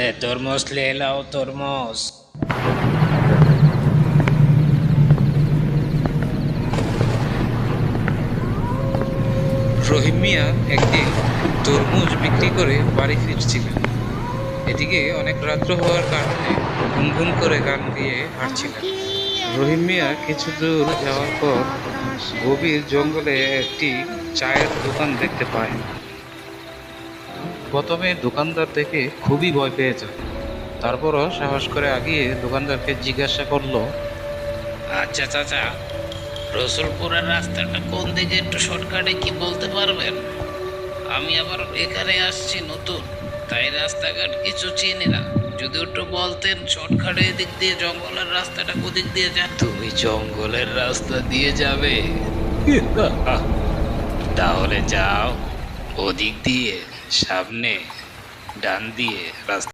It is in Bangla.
এ তরমুজ লে লাও তরমুজ রহিম মিয়া একদিন তরমুজ বিক্রি করে বাড়ি ফিরছিলেন। এদিকে অনেক রাত্র হওয়ার কারণে ঘুম করে গান দিয়ে হাঁটছিলেন। রহিম মিয়া কিছু দূর যাওয়ার পর গভীর জঙ্গলে একটি চায়ের দোকান দেখতে পায়। প্রথমে দোকানদার দেখে খুবই ভয় পেয়ে যায়। তারপরও সাহস করে আগিয়ে দোকানদারকে জিজ্ঞাসা করল আচ্ছা চাচা রসুলপুরের রাস্তাটা কোন দিকে একটু শর্টকাটে কি বলতে পারবেন? আমি আবার এখানে আসছি নতুন তাই রাস্তাঘাট কিছু চিনি না। যদি একটু বলতেন শর্টকাটে এদিক দিয়ে জঙ্গলের রাস্তাটা কোদিক দিয়ে যা তুমি জঙ্গলের রাস্তা দিয়ে যাবে? তাহলে যাও। ওদিক দিয়ে সামনে ডান দিয়ে রাস্তা